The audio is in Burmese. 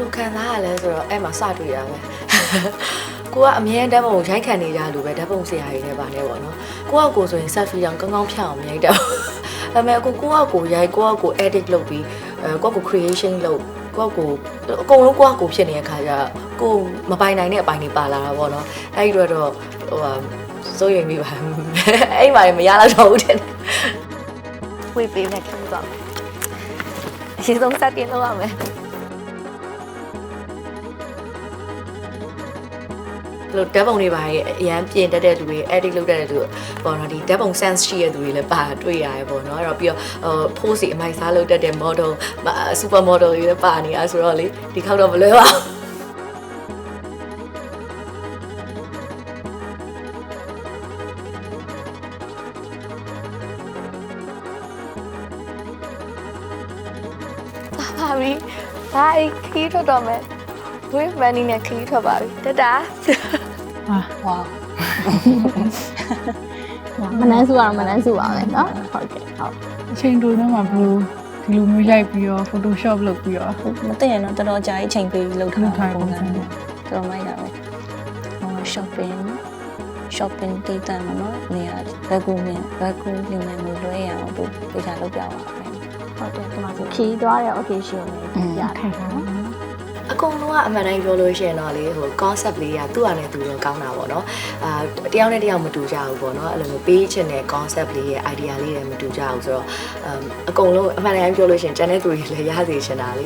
လိုခံစားရလဲဆိုတော့အဲ့မှာစတွေ့ရမယ်ကိုကအမြဲတမ်းပုံရိုက်ခံနေကြလို့ပဲဓာတ်ပုံဆရာကြီးနဲ့ပါနေပေါ့နော်ကိုကကိုဆိုရင် selfie အောင်ကောင်းကောင်းဖြတ်အောင်မြိုက်တော့ဒါပေမဲ့ကိုကိုကကိုရိုက်ကိုကကို edit လုပ်ပြီးအဲကိုကကို creation လုပ်ကိုကကိုအကုန်လုံးကိုကကိုဖြစ်နေတဲ့ခါကျကိုမပိုင်နိုင်တဲ့အပိုင်းတွေပါလာတာပေါ့နော်အဲ့ဒီတော့တော့ဟိုဟာစိုးရိမ်မိပါအဲ့မှာမရတော့တော့ဘူးတဲ့ဝေးပေးမယ်ခင်ဗျာအရင်ဆုံးစတင်လုပ်ရမယ် ဘလို့ဓာတ်ပုံတွေပါရဲ့အရန်ပြင်တတ်တဲ့လူတွေ edit လုပ်တတ်တဲ့လူပေါ့နော်ဒီဓာတ်ပုံ sense ရှိတဲ့လူတွေလည်းပါတွေ့ရတယ်ပေါ့နော်အဲ့တော့ပြီးတော့ဟို pose တွေအမိုက်စားလုပ်တတ်တဲ့ model super model တွေလည်းပါနေတာဆိုတော့လေဒီခေါက်တော့မလွယ်ပါဘူးပါပြီဒါအိခီးထွက်တော့မယ် ဝေးမန်နီနဲ့ခီးထွက်ပါပြီတတာ ဝါ မနန်းစုကတော့မနန်းစုပါပဲเนาะဟုတ်ကဲ့ဟုတ် အချိန်တိုတော့မှဘလို့ဒီလိုမျိုးရိုက်ပြီးတော့ Photoshop လုပ်ပြီးတော့ မသိရင်တော့တော်တော်ကြာကြီးချိန်ပေးလှုပ်ထား လုပ်ထား တာ တဲ့ ပုံ ပုံ စံ စံ နဲ့တော်တော်မိုက်တာပဲဟို shopping shopping တည်တတ်မှာနော်နေရာဘက်ကူမြင်ဘက်ကူမြင်မြင်လို့လွှဲရအောင်သူပြေချာလုပ်ပြပါမယ် ဟုတ်တယ်ဒီမှာဆိုခီးသွားတဲ့ occasion လေးပြထားတာနော် အ ကုန်လုံးကအမှန်တိုင်းပြောလို့ရှိရင်တော့လေဟို concept လေးကသူ့အနေနဲ့သူတော့ကောင်းတာပေါ့နော်အာတယောက်နဲ့တယောက်မတူကြဘူးပေါ့နော်အဲ့လိုမျိုးပေးချင်တဲ့ concept လေးရဲ့ idea လေးတွေမတူကြဘူးဆိုတော့အမ်အကုန်လုံးအမှန်တိုင်းပြောလို့ရှိရင်ကျန်တဲ့သူတွေလည်းရစေချင်တာလေ